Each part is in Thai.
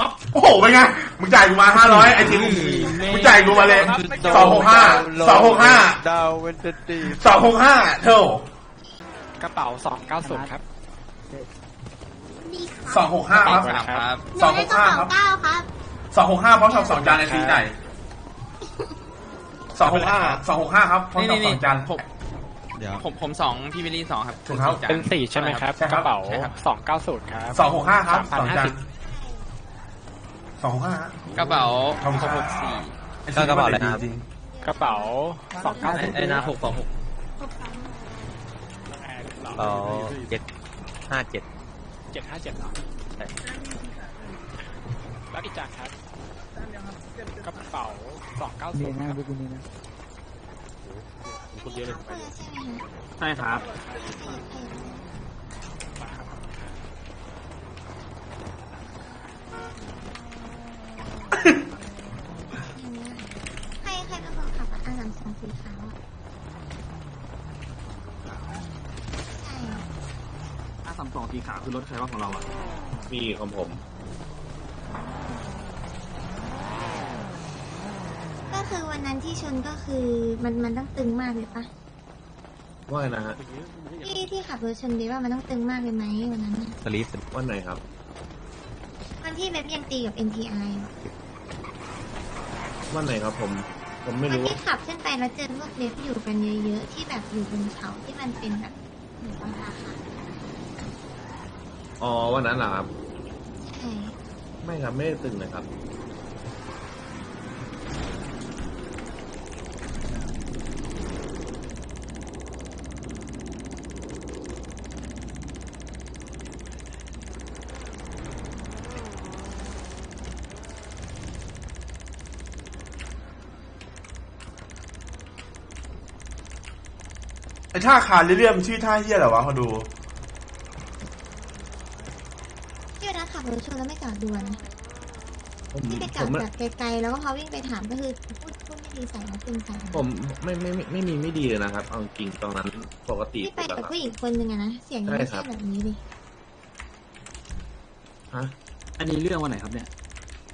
ม็อบโอ้โหเป็นไงมึงจ่ายกูมาห้าร้อยไอ้ทีมมึงจ่ายกูมาเลยสองหกห้าสองหกห้าดาวเวนเดตีสองหกห้าเท่ากระเป๋าสองเก้าศูนย์ครับดีค่ะสองหกห้าครับครับหนูได้กระเป๋าเก้าครับสองหกห้าพร้อมทำสองจานในทีไหนสองหกห้าสองหกห้าครับพร้อมนี่ทำสองจานผมเดี๋ยวผมผมสองพี่วิลลี่สองครับถูกครับจาเป็นสี่ใช่ไหมครับใช่คกรับระเป๋าใช่ครับสองเก้าศูนย์ครับสองหกห้าครับสองจาน3,050 สองหกห้ากระเป๋าขอบคุณหครับกสี่ก็กระเป๋าอะไรนะครับ จริงกระเป๋าสองเก้าศูนย์ไอ้นาหกสองหกเราเจ็ดห้าเจ็ดเจ็ดห้าเจ็ดเหรอแล้วอีกจานครับกระเป๋าสองเก้าศูนย์ครับคนเยอะเลยใช่ไหมคะใช่ครับ รใครเป็นคนขับอะอาสามสองสีขาวอะใช่อาสามสองสีขาวคือรถใครว่าของเราอะมีของผม ก็คือวันนั้นที่ชนก็คือมันมันต้องตึงมากเลยปะว่าไงนะฮะ ที่ที่ขับรถชนเดีว่ามันต้องตึงมากเลยไหมวันนั้นน่ะสลีปวันไหนครับ วันที่เว็บยังตีกับ NTI อะวันไหนครับผม ผมไม่วันรู้ ที่ขับขึ้นไปแล้วเจอพวกเว็บอยู่กันเยอะๆ ที่แบบอยู่บนเขาที่มันเป็นแบบเหมือนตำราค่ะอ๋อวันนั้นเหรอครับ ใช่ ไม่ครับไม่ได้ตึงเลยครับ ไอ้ท่าคาริเลียมชื่อท่าเฮียเหรอวะเขาดูที่วันนั้นขับรถชนแล้วไม่จอดด่วนผมที่ไปจผอดมไม่แบบไกลๆแล้วก็เขาวิ่งไปถามก็คือพูดพูดไม่ดีใส่แล้วตึงใส่ผมไม่ไม่ไม่ไม่มีไม่ดีเลยนะครับ เอาจริงตอนนั้นปกติที่ไปปกกับติผู้หญิงคนหนึ่งอะนะเสียงยังไม่ใช่ครัใช่บแบบนี้ดิฮะอันนี้เรื่องวันไหนครับเนี่ย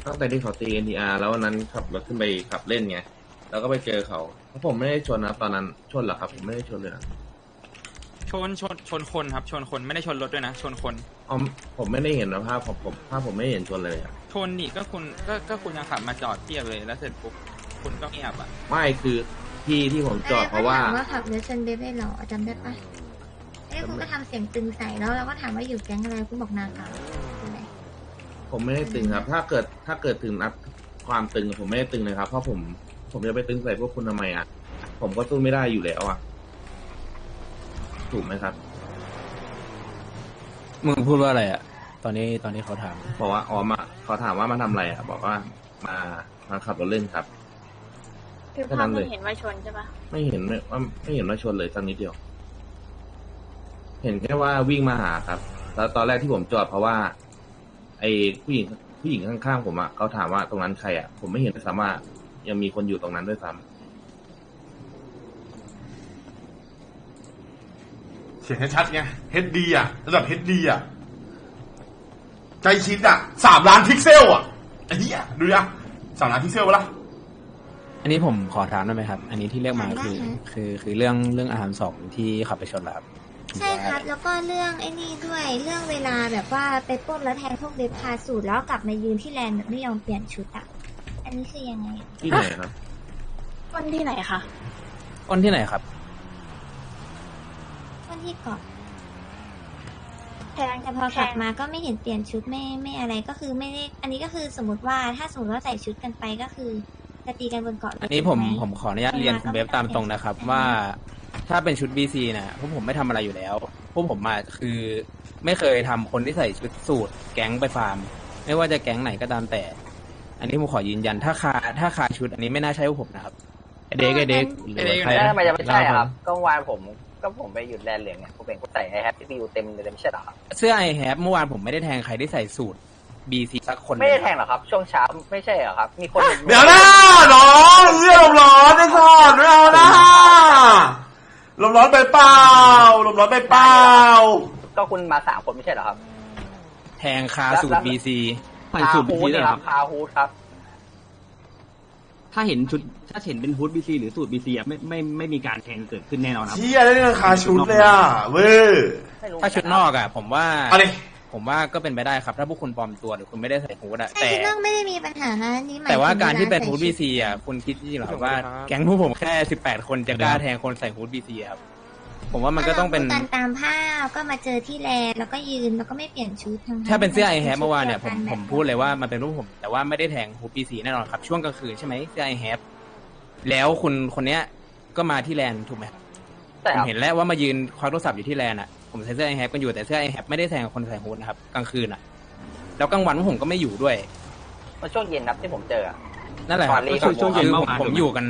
ตั้งแต่ที่เขาตี NTR แล้ววันนั้นขับรถขึ้นไปขับเล่นไง แล้วก็ไปเจอเขาเพราะ ผมไม่ได้ชนนะตอนนั้นชนเหรอครับผมไม่ได้ชนเลยนะชนชนชนคนครับ ชนคนไม่ได้ชนรถด้วยนะ ชนคนอ๋อผมไม่ได้เห็นนะภาพผมผมภาพผมไม่ได้เห็นชนเลยอะชนนี่ก็คุณก็ก็คุณยังขับมาจอดเทียบเลยแล้วเสร็จปุ๊บคุณก็เงียบอะไม่คือที่ที่ผมจอดเพราะว่าถมว่าขับรถชนเบฟได้เหรอจำได้ปะเอ้ยคุณก็ทำเสียงตึงใส่แล้วเราก็ถามว่าอยู่แก๊งอะไรคุณบอกนาขาวคืออะไรผมไม่ได้ตึงครับ ถ้าเกิดถ้าเกิดถึงนับความตึงผมไม่ได้ตึงเลยครับ เพราะผม ผมจะไปตึงใส่พวกคุณทำไมอะ ผมก็สู้ไม่ได้อยู่แล้วอะ ถูกไหมครับ มึงพูดว่าอะไรอะ ตอนนี้ตอนนี้เขาถาม บอกว่าอ๋อมาเขาถามว่ามาทำอะไรอะ บอกว่ามามาขับรถเล่นครับ คือแค่ภานั้พนเลมัยนเห็นว่าชนใช่ปะไม่เห็นไม่ว่าไม่เห็นว่าชนเลยสักนิดเดียว เห็นแค่ว่าวิ่งมาหาครับ แล้วตอนแรกที่ผมจอดเพราะว่า ไอ้ผู้หญิงผู้หญิงข้างๆผมอะเขาถามว่าตรงนั้นใครอะผมไม่เห็นด้วยซ้ำว่า ยังมีคนอยู่ตรงนั้นด้วยซ้ำเสียงชัดๆไงเฮดดีอะระดับเฮดดีอะ ใจชิดอะสามล้านพิกเซลอะไอ้เหี้ยดูดิอะสามล้านพิกเซลปะล่ะอันนี้ผมขอถามได้ไหมครับ อันนี้ที่เรียกมาคือคือคือเรื่องเรื่องอาหารสองที่ขับไปชนแล้วครับใช่ครับ แล้วก็เรื่องไอ้นี่ด้วยเรื่องเวลาแบบว่าไปปล้นแล้วแทงพวกเว็บพาสูตรแล้วกลับมายืนที่แลนด์แบบไม่ยอมเปลี่ยนชุดอะ อันนี้คือยังไงอะที่ไหนครับวันที่ไหนคะคนที่ไหนครับคนที่เกาะแทงแต่พอแทขับงมาก็ไม่เห็นเปลี่ยนชุดไม่ไม่อะไรก็คือไม่ได้อันนี้ก็คือสมมติว่าถ้าสมมติว่าใส่ชุดกันไปก็คือจะตีกันบนเกาะอันนี้ผมถูกไหผมขออนุญาตเรียนคุณเบฟตามตรงนะครับ ว่าถ้าเป็นชุด BC นะพวกผมไม่ทำอะไรอยู่แล้ว พวกผมมาคือไม่เคยทำคนที่ใส่ชุดสูทแก๊งไปฟาร์ม ไม่ว่าจะแก๊งไหนก็ตามแต่ อันนี้ผมขอยืนยันถ้าคาถ้าคาชุด อันนี้ไม่น่าใช่พวกผมนะครับไอเด็กไอเด็กหรือว่าใครแล้วนะทำไมจะไม่ใช่อะครับเล่าก็วานผมก็ผมไปหยุดแลนเหลืองเนี่ยผมเป็นคนใส่ไอแฮปปี้วิวเต็มเลยไม่ใช่เหรอครับผมเสื้อไอแฮปเมื่อวานผมไม่ได้แทงใครที่ใส่สูท BC สักคนไม่ได้แทงหรอครับ ช่วงเช้าไม่ใช่เหรอครับ มีคนเดี๋ยวนะน้องเรื่องลมร้อนไอ้สอดไม่เอานะลมร้อนไปเปล่าลมร้อนไปเปล่าก็คุณมาสามคนไม่ใช่เหรอครับ แทงคาสูตร BC ใส่สูตรบีฮูซีดด้วยนี่เหรคอรัครับบคาฮูดครับ ถ้าเห็นชุด ถ้าเห็นเป็นฮูดบีซีหรือสูตรบีซีอะไม่ไม่ไม่มีการแทงเกิดขึ้นแน่นอนครับ เชี่ยได้ราคาชุดเลยอะเว้ยไม่รู้ถ้าชุดนอกอะ ผมว่า เอาดิผมว่าก็เป็นไปได้ครับ ถ้าพวกคุณปลอมตัวหรือคุณไม่ได้ใส่ฮูดอะใช่แต่ ชุดนอกไม่ได้มีปัญหานะนี่หมายแต่ว่าถึงการที่เป็นวลฮูดใส่บีชุซีอะคุณคิดจริงเหรอครับว่าแก๊งพวกผมแค่สิบแปดคนจะกล้าแทงคนใส่ฮูดบีซีครับ ผมว่ามันก็ต้องเป็น ถ้าราคุยกันตามภาพก็มาเจอที่แลนด์แล้วก็ยืนแล้วก็ไม่เปลี่ยนชุดทั้งๆถ้าเป็นเสื้อไอแฮชุดเมื่อวานเนี่ยผมดีกัผมพูดเลยว่ามันเป็นรูปผม แต่ว่าไม่ได้แทงฮูดบีซีแน่นอนครับ ช่วงกลางคืนใช่ไหมเสื้อไอแฮแล้วคุณคนเนี้ยก็มาที่แลนด์ถูกไหมใช่ผคมรับเห็นแล้วว่ามายืนควักโทรศัพท์อยู่ที่แลนด์อะผมใส่เสื้อไอแฮปกันอยู่แต่เสื้อไอแฮปไม่ได้แทงคนใส่ฮูดนะครับกลางคืนอะ แล้วกลางวันผมก็ไม่อยู่ด้วยมันช่วงเย็นครับที่ผมเจออะนั่นแหละครับตอนนี้ก็คือช่วงเย็นเมื่ผอมวานผมอยู่กัน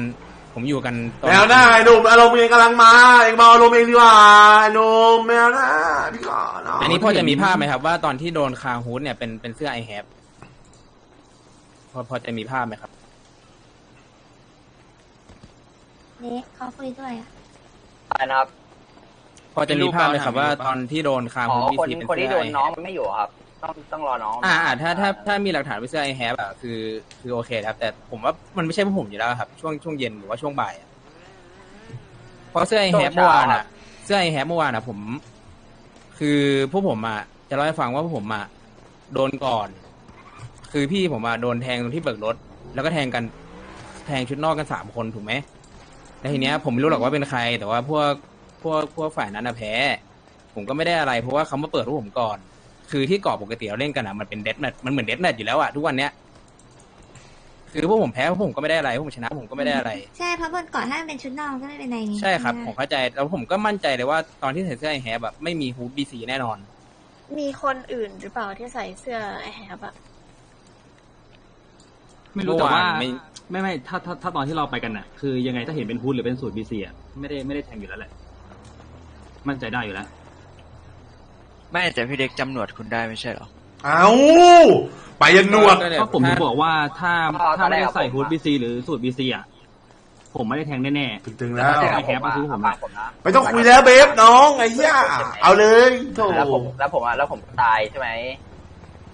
ผมอยู่กันตอนแมวหน้าไอ้หนุ่มอารมณ์เองกำลังมาเองมาอารมณ์เองดีกว่าไอ้หนุ่มแมวหน้าพี่ก่อนเนาะอันนี้พอจะมีภาพไหมครับ ว่าตอนที่โดนคาฮูดเนี่ยเป็นเป็นเสื้อไอแฮปพอพอจะมีภาพไหมครับเล็กเขาคุยด้วยอะอะไรนะครับ พอจะมีภาพไหมครับว่าตอนที่โดนคาอ๋อฮูดคนบีซีเป็นคนเสื้ที่อโดไอนแฮน้องปมันไม่อยู่ครับ ต้องต้องรอน้องอ่าอ่าถ้าถ้าถ้ามีหลักฐานเป็นเสื้อไอแฮปอะคือคือโอเคครับ แต่ผมว่ามันไม่ใช่พวกผมอยู่แล้วครับ ช่วงช่วงเย็นหรือว่าช่วงบ่ายอะเพราะเสื้อไอแฮปเมื่อวานอะ เสื้อไอแฮปเมื่อวานอะ ผม คือพวกผมอะจะเล่าให้ฟังว่าพวกผมอะโดนก่อน คือพี่ผมอะโดนแทงตรงที่เบิกรถ แล้วก็แทงกันแทงชุดนอกกันสามคนถูกไหมแล้วทีเนี้ย ผมไม่รู้หรอกว่าเป็นใคร แต่ว่าพวกพวกพวกฝ่ายนั้นอะแพ้ ผมก็ไม่ได้อะไร เพราะว่าเขามาเปิดพวกผมก่อน คือที่เกาะปกติเราเล่นกันอะมันเป็นเดสแมทมันเหมือนเดสแมทอยู่แล้วอะทุกวันเนี้ยคือพวกผมแพ้พวกผมก็ไม่ได้อะไรพวกผมชนะผมก็ไม่ได้อะไร ใช่เพราะบนเกาะถ้ามันเป็นชุดนอกก็ไม่เป็นไรนี่ใช่ครับไหผมเข้าใจแล้วผมก็มั่นใจเลยว่าตอนที่ใส่เสื้อไอแฮปแบบไม่มีฮูดบีซีแน่นอน มีคนอื่นหรือเปล่าที่ใส่เสื้อไอแฮปอะไม่รู้แต่ว่าเมื่อวานไม่ไม่ไม่ถ้าถ้าถ้าตอนที่เราไปกันน่ะ คือยังไงถ้าเห็นเป็นฮูดหรือเป็นสูตรบีซีอะไม่ได้ไม่ได้แทงอยู่แล้วแหละมั่นใจได้อยู่แล้ว ไม่แต่พี่เด็กจำหนวดคุณได้ไม่ใช่เหรอ เอาไปยันหนวด ก็ผมถึงบอกว่าถ้าอ๋อถ้าไม่ได้ใส่ตอนแรกผมฮูดบีซีหรือสูตรบีซีอะ ผมไม่ได้แทงแน่ตึงๆๆแล้วต่ไอแฮปมาคือผมฝาอะกผมนะไม่ต้องคุยแล้วเบฟน้องไอ้เหี้ยเอาเลยโถแล้วผมแล้วผมอะแล้วผมตายใช่ไหม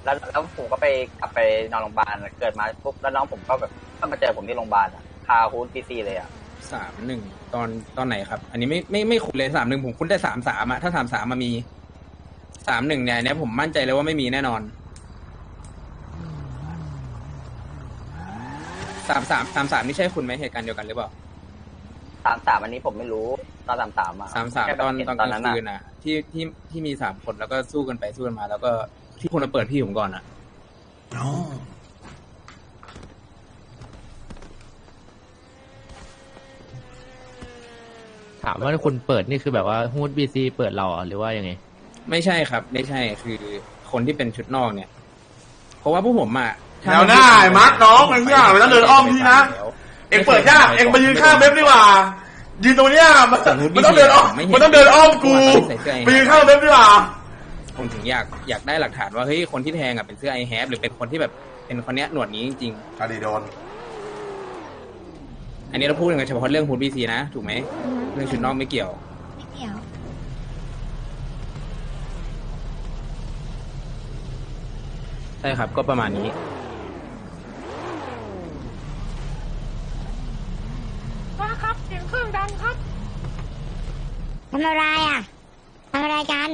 แล้วแล้วผมก็ไปกลับไปนอนโรงพยาบาลเกิดมาปุ๊บแล้วน้องผมก็แบบก็มาเจอผมที่โรงพยาบาลอะคาฮูดพีซีเลยอะสามหนึ่งตอนตอนไหนครับ อันนี้ไม่ไม่ไม่คุ้นเลยสามหนึ่งผมคุ้นแต่สามสามอะถ้าสามสามมามี สามหนึ่งเนี่ยอันเนี้ยผมมั่นใจเลยว่าไม่มีแน่นอนสามสามสามสามนี่ใช่คุณไหมเหตุการณ์เดียวกันหรือเปล่าสามสามอันนี้ผมไม่รู้ตอนสามสามอะสามสามแค่ตอนเห็ตอนกตอนลานั้งนอะคืนอะ ที่ที่ที่มีสามคนแล้วก็สู้กันไปสู้กันมา แล้วก็ที่คนมาเปิดพี่ผมก่อนอะอ๋อถามว่าคุณเปิดนี่คือแบบว่าฮูดบีซีเปิดเราเหรอหรือว่ายังไง ไม่ใช่ครับ ไม่ใช่คือคนที่เป็นชุดนอกเนี่ย เพราะว่าพวกผมอะแนวหน้าไอ้มาร์คน้องไอ้เหี้ยไม่ต้องเดินอ้อมพี่นะ เอ็งเปิดยากเอ็งมายืนข้างเบฟดีกว่า ยืนตรงเนี้ยมันมันต้องเดินอ้อมมันต้องเดินอ้อมกูไปยืนข้างเบฟดีกว่า ผมถึงอยากอยากได้หลักฐานว่าเฮ้ยคนที่แทงอะเป็นเสื้อไอแฮปหรือเป็นคนที่แบบเป็นคนเนี้ยหนวดนี้จริงคดีโดน ๆอันนี้เราพูดกันเฉพาะเรื่องฮูดบีซีนะ ถูกไหมอือฮึเรื่องชุดนอกไม่เกี่ยว ไม่เกี่ยว ใช่ครับก็ประมาณนี้ว่าครับเสียงเครื่องดังครับ ทำอะไรอะทำอะไรกัน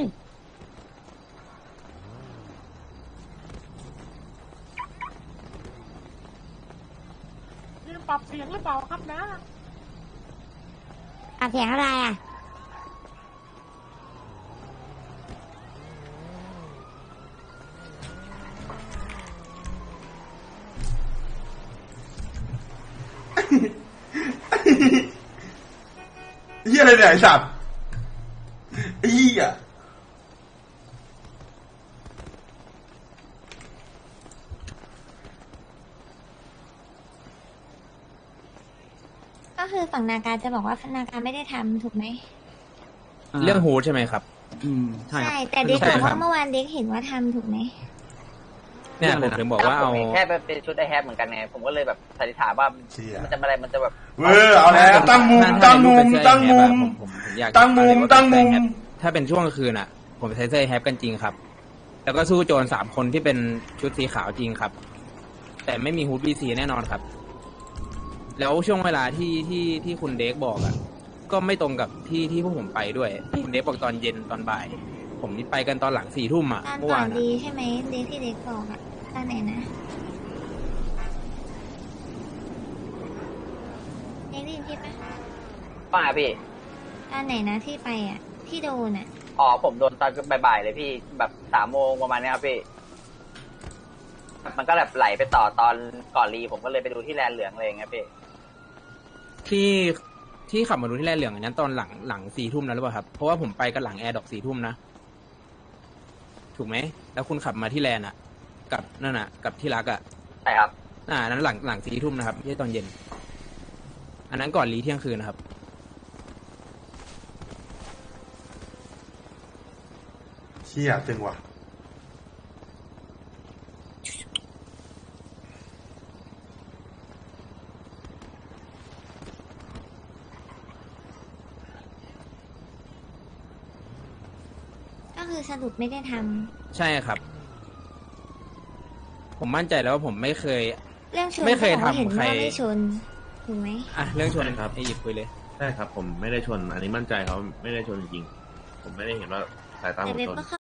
ลืมปรับเสียงหรือเปล่าครับนะอัดเสียงอะไรอะ เหี้ยอะไรเนี่ยไอ้สัตว์ไอ้เหี้ยก็คือฝั่งนาการจะบอกว่านาการไม่ได้ทำถูกไหมเรื่องฮูดใช่ไหมครับ อืมใช่ครับใช่แต่เด็กใช่บอกครัว่าบเมื่อวานเด็กเห็นว่าทำถูกไหม เนี่ยผมถึงบอกว่าเอาผมห็นแค่เป็นชุดไอแฮปเหมือนกันไงผมก็เลยแบบสันนิษฐานว่าเชี่ยมันจะอะไรมันจะแบบเว้ยเอาแล้วตั้งมุมตั้งมุมตั้งมุมผมผมผมอยากตั้งมุมตั้งมุมถ้าเป็นช่วงกลางคืนอะ ผมใช้เสื้อแฮปกันจริงครับ แล้วก็สู้โจรสามคนที่เป็นชุดสีขาวจริงครับ แต่ไม่มีฮูดบีซีแน่นอนครับ แล้วช่วงเวลาที่ที่ที่คุณเดกบอกอะก็ไม่ตรงกับที่ที่พวกผมไปด้วยคุณเดกบอกตอนเย็นตอนบ่าย ผมนี่ไปกันตอนหลังสี่ทุ่มอะตอนเมื่อก่อวานนอะดีใช่ไหมเด็กที่เด็กบอกอะตอนไหนนะเด็กได้ยินพี่ปะป้าพี่ตอนไหนนะที่ไปอะที่โดนอะอ๋อผมโดนตอนบ่ายๆเลยพี่แบบสามโมงประมาณเนี้ยครับพี่ มันก็แบบไหลไปต่อตอนก่อนรีผมก็เลยไปดูที่แลนเหลืองเลยไงพี่ที่ที่ขับมาดูที่แรกเหลืองอันนั้นตอนหลังหลังสี่ทุ่มนะหรือเปล่าครับ เพราะว่าผมไปกันหลังแอร์ดอกสี่ทุ่มนะ ถูกไหม แล้วคุณขับมาที่แลนด์อะกับนั่นอะกับที่รักอะใช่ครับ อ่าอันนั้นหลังหลังสี่ทุ่มนะครับไม่ใช่ตอนเย็น อันนั้นก่อนรีเที่ยงคืนนะครับ เชี่ยจึงว่ะ คือสรุปไม่ได้ทำใช่ครับ ผมมั่นใจแล้วว่าผมไม่เคย เรื่องชนไม่เคยขาบอกว่าทำเห็นใครว่าไม่ชนถูกไหมอะเรื่องชนใช่ครับไอหยิบคุยเลยใช่ครับ ผมไม่ได้ชน อันนี้มั่นใจเขาไม่ได้ชนจริงๆผมไม่ได้เห็นว่าสายตาผแต่มเว็บชน ก็เข้า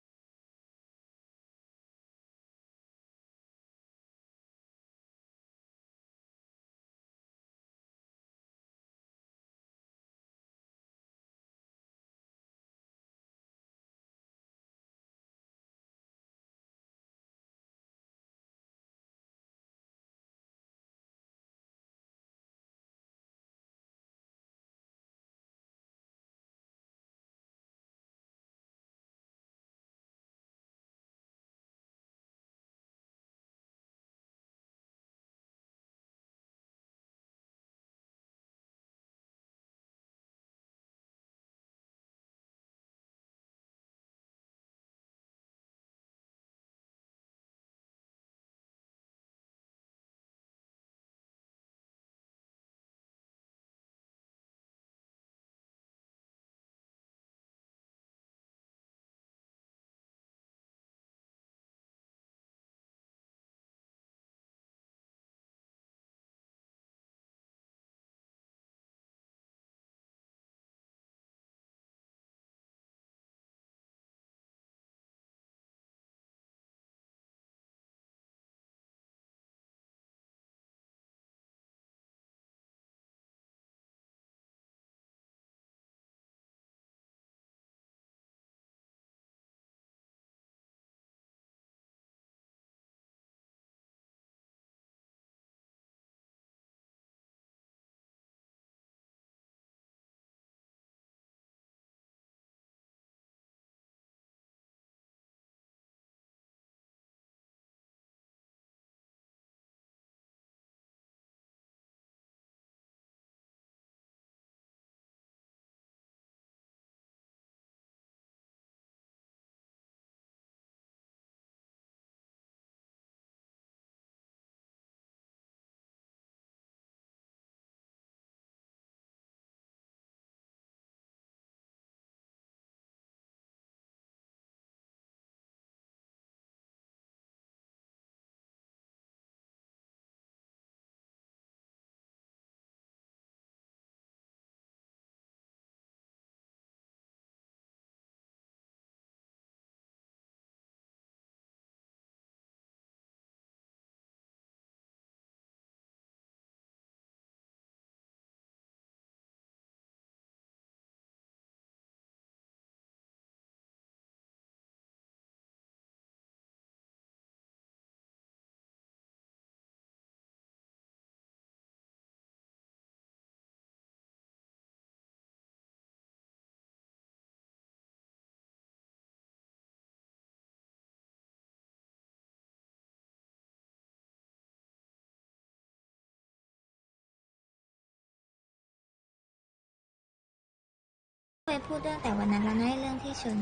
เคยพูดเรื่องแต่วันนั้นแล้วนะเรื่องที่ชน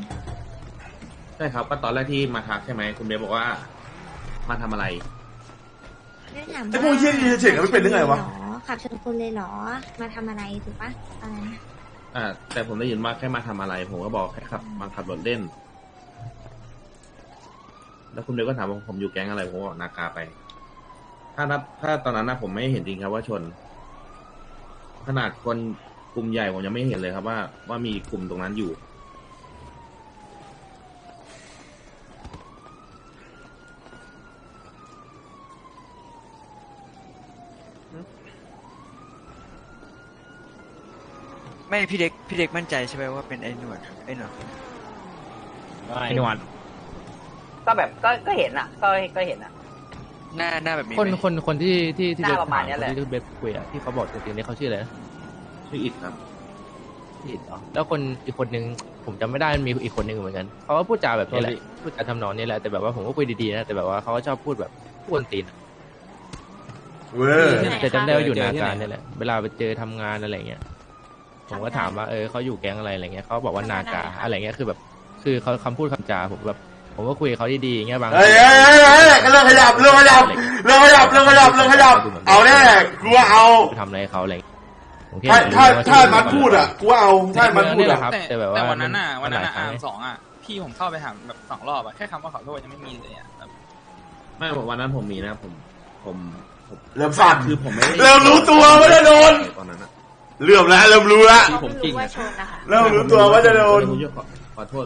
ใช่ครับก็ตอนแรกที่มาทักใช่ไหมคุณเบฟบอกว่า มาทำอะไรได้ถามไอ้พวกเหี้ยนี่เฉยๆไม่เป็นหรือไงวะหรอขับชนคนเลยเหรอ มาทำอะไรถูกปะตอนนั้นอ่าแต่ผมได้ยินว่าแค่มาทำอะไร ผมก็บอกแค่ขับมาขับรถเล่น แล้วคุณเบลก็ถามว่าผมอยู่แก๊งอะไรผมบอกนากาไป ถ้านับถ้าตอนนั้นนะผมไม่เห็นจริงครับว่าชน ขนาดคน กลุ่มใหญ่ผมยังไม่เห็นเลยครับว่า ว่ามีกลุ่มตรงนั้นอยู่ ไม่พี่เด็กพี่เด็กมั่นใจใช่ไหมว่าเป็นไอ้หนวดไอ้หนวดไอ้หนวดก็แบบก็ก็เห็นอะ ก็ก็เห็นอะ หน้าหน้าแบบนี้คนไหมคนคนที่ที่ที่หน้าเบสประมาณเนี้ยแหละ ที่เบสคุยอะที่เขาบอกจริงๆเนี่ยเขาชื่ออะไรนะ ชื่ออิดครับพี่อิฐเหรอแล้วคนอีกคนนึงผมจำไม่ได้มันมีอีกคนนึงเหมือนกันเขาก็พูดจาแบบนี้แหละพูดจาทำนองนี้แหละแต่แบบว่าผมก็คุยดีๆนะแต่แบบว่าเขาก็ชอบพูดแบบพูดกวนตีนอะเว้ยแต่จำได้ว่าอยู่นาการเนี่ยแหละเวลาไปเจอทำงานอะไรเงี้ยผมก็ถามว่าเออเขาอยู่แก๊งอะไรอะไรเงี้ยเขาบอกว่านากาอะไรเงี้ยคือแบบ คือเขาคำพูดคำจาผมแบบผมก็คุยกับเขาดีๆอย่างเงี้ยบางเฮ้ยเฮ้ยเฮ้ยเฮ้ยเรื่องขยับเรื่องขยับเรื่องขยับเรื่องขยับเรื่องขยับ เอาแน่กูว่าเอา ไปทำอะไรให้เขาอะไรเงี้ย ผมแค่ถ้าอยกถ้ารู้ว่ถ้ามันพูดอะกูว่าเอาถ้ามันพูดนี่แหอะละครับ แต่แต่แบบว่าแต่วันนั้นอะมัวันนั้นอะหลายครั้อ่างสองอะพี่ผมเข้าไปถามแบบสองรอบอะแค่คำว่าขอโทษยังไม่มีเลยอะแบบไม่วันนั้นผมมีนะผมผมผมเริ่มสั่นคือผมไม่ได้เริ่มรู้ตัวว่าจะโดนตอนนั้นอะเริ่มแล้วเริ่มรู้แล้วเขาไม่รู้ว่าชนนะคะเริ่มรู้ตัวว่าจะโดนผมขอขอโทษ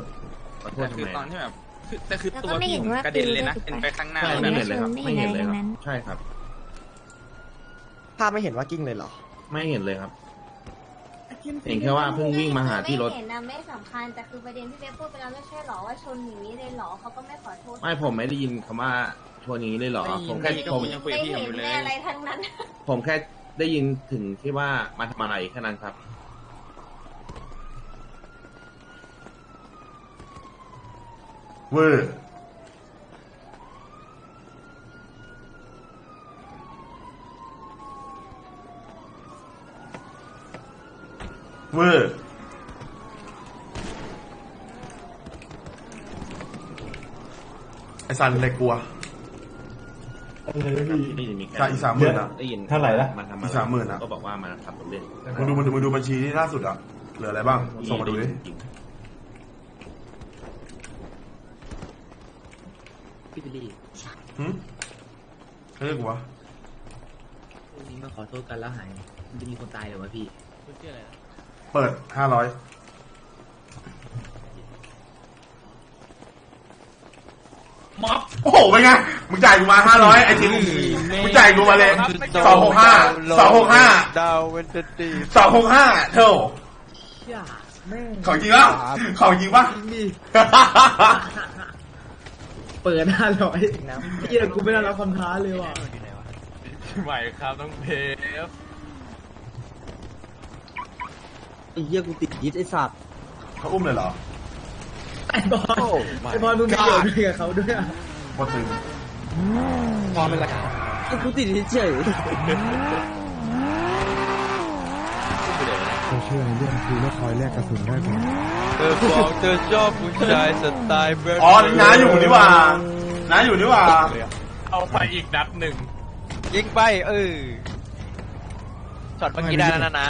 ขอโทษแต่ทำคือไมตอนอะที่แบบคือแต่คือแล้วตัก็วไม่พี่เห็นผมว่ากระเด็นเลยนะตีเป็นด้วยไปข้างหน้าใช่เลยไม่นะเห็นเลยครับไม่ไม่เห็เห็นนเลยครับอะไรทั้งนั้นใช่ครับภาพไม่เห็นว่ากิ้งเลยเหรอ ไม่เห็นเลยครับ เห็นแค่ว่าเพิ่งวิ่งมาหาที่รถ ไม่เห็นนะไม่สำคัญแต่คือประเด็นที่เบสพูดไปแล้วไม่ใช่หรอว่าชนอย่างนี้เลยหรอเขาก็ไม่ขอโทษไม่ผมไม่ได้ยินคำว่าชวนอย่างนี้เลยเหรอ ผมแค่พี่ก็ผมยังคุยกับพี่ผมอยู่เลยไม่เห็นอะไรทั้งนั้น ผมแค่ได้ยินถึงที่ว่ามาทำอะไรแค่นั้นครับ เวอร์ เวอร์ไอซันเลยกลัวได้ยินมีแค่ใช่อีกสามหมื่นอะได้ยินเท่าไหร่ละมาทำอะไรอีกสามหมื่นอะ ก็บอกว่ามาทำผมเล่นมึงดูมึงดูมึงดูบัญชีที่ล่าสุดอะ เหลืออะไรบ้าง ส่งมาดูดิ จริงพี่บิลลี่หืมเขาเรียกกูวะพวกนี้มาขอโทษกันแล้วหายมันจะมีคนตายเหรอวะพี่ คุณชื่ออะไรนะ เปิดห้าร้อยม็อบโอ้โหเป็นไง มึงจ่ายกูมาห้าร้อยไอ้ทีมมึงจ่ายกูมาเลยสองหกห้าสองหกห้าดาวเวนเดตีสองหกห้าเท่าของจริงปะของจริงปะเปิดห้าร้อยเฮียกูไม่ได้รับคำท้าเลยว่ะใหม่ครับต้องเพฟ ไอ้เฮียกูติดยึดไอ้สัตว์เขาอุ้มเลยเหรอไอ้บอลไอ้บอลมึงมีเกี่ยวด้วยกับเขาด้วยอะโคตรตึงพอเป็นไรไอ้กูติดเฉยเธอบอกเธอชอบผู้ชายสไตล์เบิร์ดอ๋อนี่น้าอยู่นี่หว่าน้าอยู่นี่หว่าเอาไปอีกนัดหนึ่งยิงไปเออช็อตเมื่อกี้ได้แล้วนะนะ